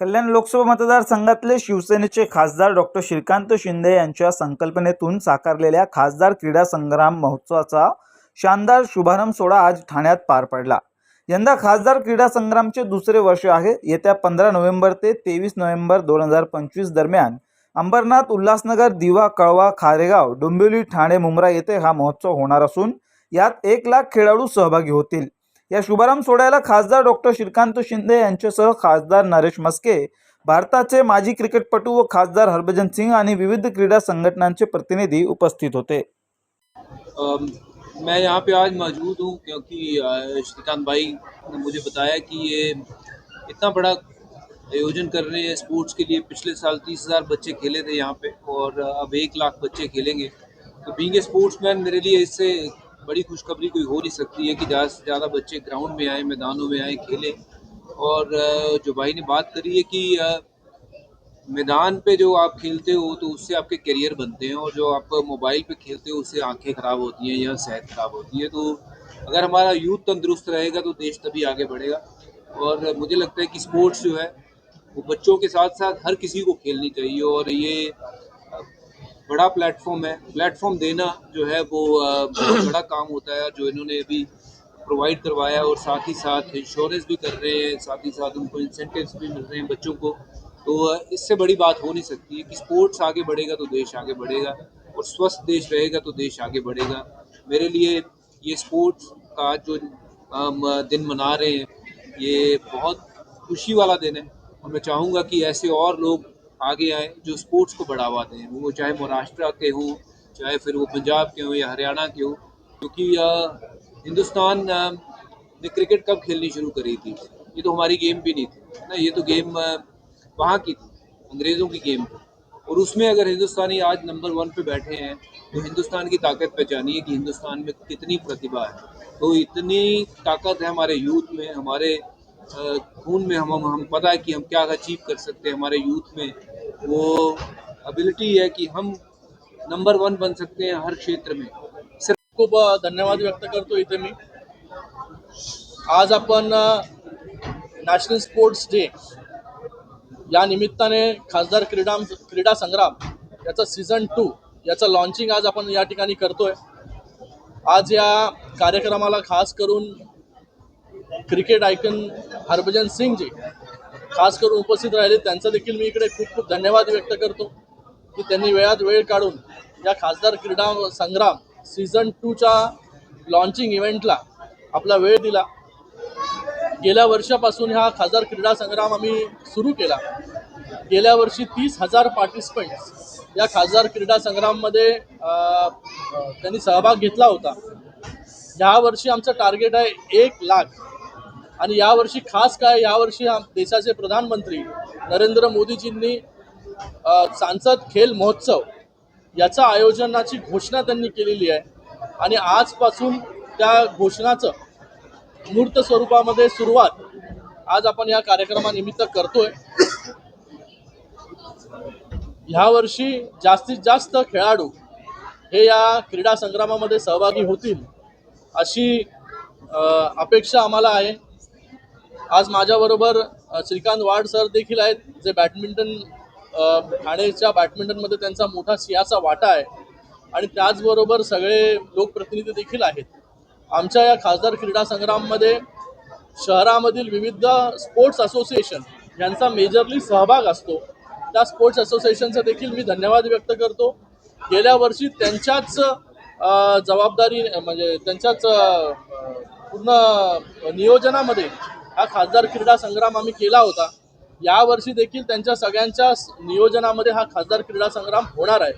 कल्याण लोकसभा मतदारसंघातले शिवसेनेचे खासदार डॉक्टर श्रीकांत शिंदे यांच्या संकल्पनेतून साकारलेल्या खासदार क्रीडा संग्राम महोत्सवाचा शानदार शुभारंभ सोहळा आज ठाण्यात पार पडला. यंदा खासदार क्रीडा संग्रामचे दुसरे वर्ष आहे. येत्या पंधरा नोव्हेंबर ते तेवीस नोव्हेंबर दोन हजार पंचवीस दरम्यान अंबरनाथ उल्हासनगर दिवा कळवा खारेगाव डोंबिवली ठाणे मुंब्रा येथे हा महोत्सव होणार असून यात एक लाख खेळाडू सहभागी होतील. या शुभारंभ सोहळ्याला खासदार डॉक्टर श्रीकांत शिंदे यांच्यासह खासदार नरेश मस्के भारताचे माजी क्रिकेटपटू व खासदार हरभजन सिंग आणि विविध क्रीडा संघटनांचे प्रतिनिधी उपस्थित होते. मैं यहाँ पे आज मौजूद हूँ क्योंकि श्रीकांत भाई ने मुझे बताया कि ये इतना बड़ा आयोजन कर रहे हैं स्पोर्ट्स के लिए। पिछले साल तीस हज़ार बच्चे खेले थे यहाँ पे और अब एक लाख बच्चे खेलेंगे। तो बींग ए स्पोर्ट्समैन मेरे लिए इससे बड़ी खुशखबरी कोई हो नहीं सकती है कि ज़्यादा से ज़्यादा बच्चे ग्राउंड में आए, मैदानों में आए, खेलें। और जो भाई ने बात करी है कि मैदान पे जो आप खेलते हो तो उससे आपके करियर बनते हैं और जो आप मोबाइल पे खेलते हो उससे आँखें खराब होती हैं या सेहत खराब होती है। तो अगर हमारा यूथ तंदुरुस्त रहेगा तो देश तभी आगे बढ़ेगा। और मुझे लगता है कि स्पोर्ट्स जो है वो बच्चों के साथ साथ हर किसी को खेलनी चाहिए और ये बड़ा प्लेटफॉर्म है। प्लेटफॉर्म देना जो है वो बड़ा काम होता है, जो इन्होंने अभी प्रोवाइड करवाया और साथ ही साथ इंश्योरेंस भी कर रहे हैं, साथ ही साथ उनको इंसेंटिव्स भी मिल रहे हैं बच्चों को। तो इससे बड़ी बात हो नहीं सकती है कि स्पोर्ट्स आगे बढ़ेगा तो देश आगे बढ़ेगा और स्वस्थ देश रहेगा तो देश आगे बढ़ेगा। मेरे लिए ये स्पोर्ट्स का जो, हम दिन मना रहे हैं, ये बहुत खुशी वाला दिन है। और मैं चाहूँगा कि ऐसे और लोग आगे आए, जो स्पोर्ट्स को बढ़ावा दें, वो चाहे महाराष्ट्र के हों, चाहे फिर वो पंजाब के हों या हरियाणा के हों, क्योंकि हिंदुस्तान ने क्रिकेट कब खेलनी शुरू करी थी? ये तो हमारी गेम भी नहीं थी, ना, ये तो गेम वहाँ की थी, अंग्रेज़ों की गेम थी। और उसमें अगर हिंदुस्तानी आज नंबर वन पे बैठे हैं तो हिंदुस्तान की ताकत पहचानिए कि हिंदुस्तान में कितनी प्रतिभा है। तो इतनी ताकत है हमारे यूथ में, हमारे खून में हम हम पता है कि हम क्या अचीव कर सकते हैं हमारे यूथ में। वो एबिलिटी है कि हम नंबर वन बन सकते हैं हर क्षेत्र में। सिर्फ खूप धन्यवाद व्यक्त करतो इथे मी। आज आपण नॅशनल स्पोर्ट्स डे या निमित्ताने खासदार क्रीडा क्रीडा संग्राम याचा सीझन टू याचं लॉन्चिंग आज आपण या ठिकाणी करतोय. आज या कार्यक्रमाला खास करून क्रिकेट आयकन हरभजन सिंगजी खास करून उपस्थित राहिले. त्यांचा देखील मी इकडे खूप खूप धन्यवाद व्यक्त करतो की त्यांनी वेळात वेळ काढून या खासदार क्रीडा संग्राम सीझन टूच्या लॉन्चिंग इव्हेंटला आपला वेळ दिला. गेल्या वर्षापासून हा खासदार क्रीडा संग्राम आम्ही सुरू केला. गेल्या वर्षी तीस हजार पार्टिसिपंट्स या खासदार क्रीडा संग्राममध्ये त्यांनी सहभाग घेतला होता. ह्या वर्षी आमचं टार्गेट आहे एक लाख. आणि यावर्षी खास काय यावर्षी देशाचे प्रधानमंत्री नरेंद्र मोदीजींनी सांसद खेल महोत्सव याचा आयोजनाची घोषणा त्यांनी केलेली आहे. आणि आजपासून त्या घोषणाचं मूर्त स्वरूपामध्ये सुरुवात आज आपण या कार्यक्रमानिमित्त करतोय. ह्या वर्षी जास्तीत जास्त खेळाडू हे या क्रीडा संग्रामामध्ये सहभागी होतील अशी अपेक्षा आम्हाला आहे. आज माझ्याबरोबर श्रीकांत वाड सर देखील आहेत जे बॅडमिंटन ठाणेच्या बॅडमिंटनमध्ये त्यांचा मोठा सिंहाचा वाटा आहे. आणि त्याचबरोबर सगळे लोकप्रतिनिधी देखील आहेत. आमच्या या खासदार क्रीडा संग्राममध्ये शहरामधील विविध स्पोर्ट्स असोसिएशन यांचा मेजरली सहभाग असतो. त्या स्पोर्ट्स असोसिएशनचा देखील मी धन्यवाद व्यक्त करतो. गेल्या वर्षी त्यांच्याच जबाबदारी म्हणजे त्यांच्याच पूर्ण नियोजनामध्ये हा खासदार क्रीडा संग्राम आम्ही केला होता. यावर्षी देखील त्यांच्या सगळ्यांच्या नियोजनामध्ये हा खासदार क्रीडा संग्राम होणार आहे.